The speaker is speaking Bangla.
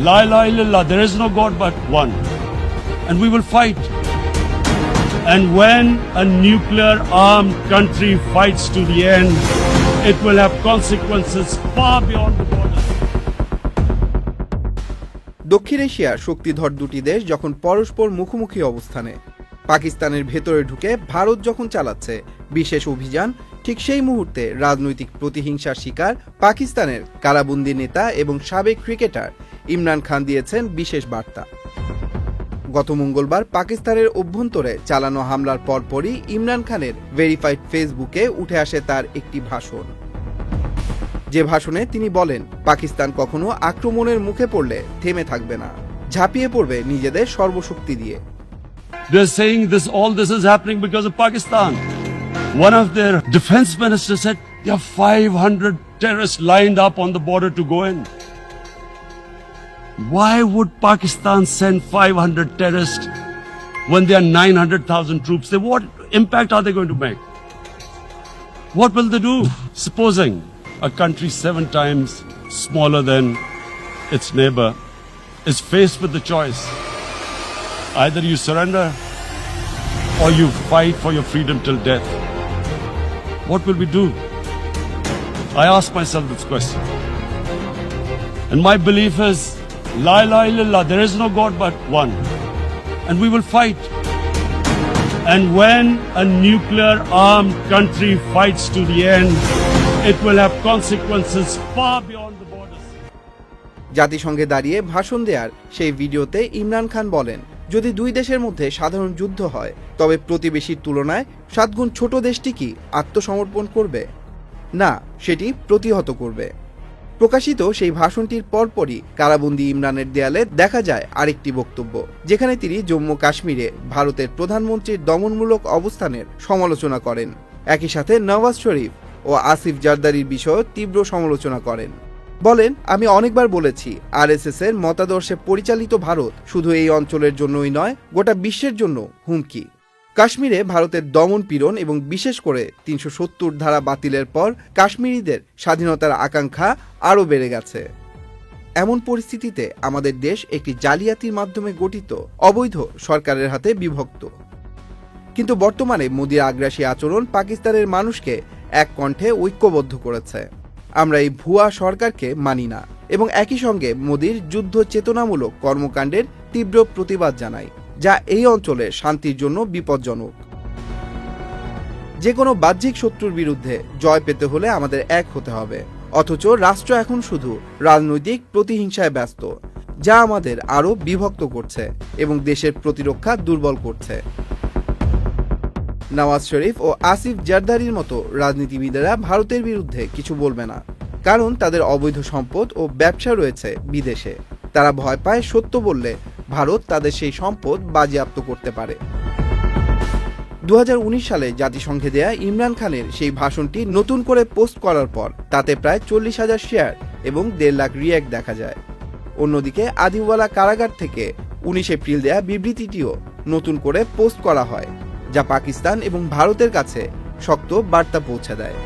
La ilaha illallah, there is no God but one. And we will fight. And when a nuclear armed country fights to the end, it will have consequences far beyond the borders. দক্ষিণ এশিয়ার শক্তিধর দুটি দেশ যখন পরস্পর মুখোমুখি অবস্থানে পাকিস্তানের ভেতরে ঢুকে ভারত যখন চালাচ্ছে বিশেষ অভিযান ঠিক সেই মুহূর্তে রাজনৈতিক প্রতিহিংসার শিকার পাকিস্তানের কারাবন্দি নেতা এবং সাবেক ক্রিকেটার ইমরান খান দিয়েছেন বিশেষ বার্তা গত মঙ্গলবার পাকিস্তানের অভ্যন্তরে চালানো হামলার পরপরই ইমরান খানের ভেরিফাইড ফেসবুকে উঠে আসে তার একটি ভাষণ যে ভাষণে তিনি বলেন, পাকিস্তান কখনো আক্রমণের মুখে পড়লে থেমে থাকবে না, ঝাঁপিয়ে পড়বে নিজেদের সর্বশক্তি দিয়ে They're saying this, all this is happening because of Pakistan. One of their defense ministers said, there are 500 terrorists lined up on the border to go in. Why would Pakistan send 500 terrorists when there are 900,000 troops? What impact are they going to make? What will they do? Supposing a country seven times smaller than its neighbor is faced with the choice either you surrender or you fight for your freedom till death. What will we do? I ask myself this question. And my belief is, La ilaha illallah, there is no God but one. And we will fight. And when a nuclear armed country fights to the end, it will have consequences far beyond the borders. জাতিসংঘে দাঁড়িয়ে ভাষণ দেওয়ার সেই ভিডিওতে ইমরান খান বলেন যদি দুই দেশের মধ্যে সাধারণ যুদ্ধ হয় তবে প্রতিবেশীর তুলনায় সাতগুণ ছোট দেশটি কি আত্মসমর্পণ করবে না সেটি প্রতিহত করবে প্রকাশিত সেই ভাষণটির পরপরই কারাবন্দি ইমরানের দেয়ালে দেখা যায় আরেকটি বক্তব্য, যেখানে তিনি জম্মু কাশ্মীরে ভারতের প্রধানমন্ত্রীর দমনমূলক অবস্থানের সমালোচনা করেন। একই সাথে নওয়াজ শরীফ ও আসিফ জারদারির বিষয়েও তীব্র সমালোচনা করেন। বলেন, আমি অনেকবার বলেছি আরএসএস এর মতাদর্শে পরিচালিত ভারত শুধু এই অঞ্চলের জন্যই নয়, গোটা বিশ্বের জন্য হুমকি। কাশ্মীরে ভারতের দমন পীড়ন এবং বিশেষ করে তিনশো সত্তর ধারা বাতিলের পর কাশ্মীরিদের স্বাধীনতার আকাঙ্ক্ষা আরও বেড়ে গেছে। এমন পরিস্থিতিতে আমাদের দেশ একটি জালিয়াতির মাধ্যমে গঠিত, অবৈধ সরকারের হাতে বিভক্ত। কিন্তু বর্তমানে মোদির আগ্রাসী আচরণ পাকিস্তানের মানুষকে এক কণ্ঠে ঐক্যবদ্ধ করেছে। আমরা এই ভুয়া সরকারকে মানি না এবং একই সঙ্গে মোদির যুদ্ধ চেতনামূলক কর্মকাণ্ডের তীব্র প্রতিবাদ জানাই। যা এই অঞ্চলে শান্তির জন্য বিপজ্জনক। যে কোনো বাহ্যিক শত্রুর বিরুদ্ধে জয় পেতে হলে আমাদের এক হতে হবে। অথচ রাষ্ট্র এখন শুধু রাজনৈতিক প্রতিহিংসায় ব্যস্ত, যা আমাদের আরও বিভক্ত করছে এবং দেশের প্রতিরক্ষা দুর্বল করছে। নওয়াজ শরীফ ও আসিফ জারদারির মতো রাজনীতিবিদেরা ভারতের বিরুদ্ধে কিছু বলবে না, কারণ তাদের অবৈধ সম্পদ ও ব্যবসা রয়েছে বিদেশে। তারা ভয় পায় সত্য বললে ভারত তাদের সেই সম্পদ বাজেয়াপ্ত করতে পারে। দু হাজার উনিশ সালে জাতিসংঘে দেয়া ইমরান খানের সেই ভাষণটি নতুন করে পোস্ট করার পর তাতে প্রায় চল্লিশ হাজার শেয়ার এবং দেড় লাখ রিয়াক্ট দেখা যায়। অন্যদিকে আদিওয়ালা কারাগার থেকে উনিশ এপ্রিল দেয়া বিবৃতিটিও নতুন করে পোস্ট করা হয়, যা পাকিস্তান এবং ভারতের কাছে শক্ত বার্তা পৌঁছে দেয়।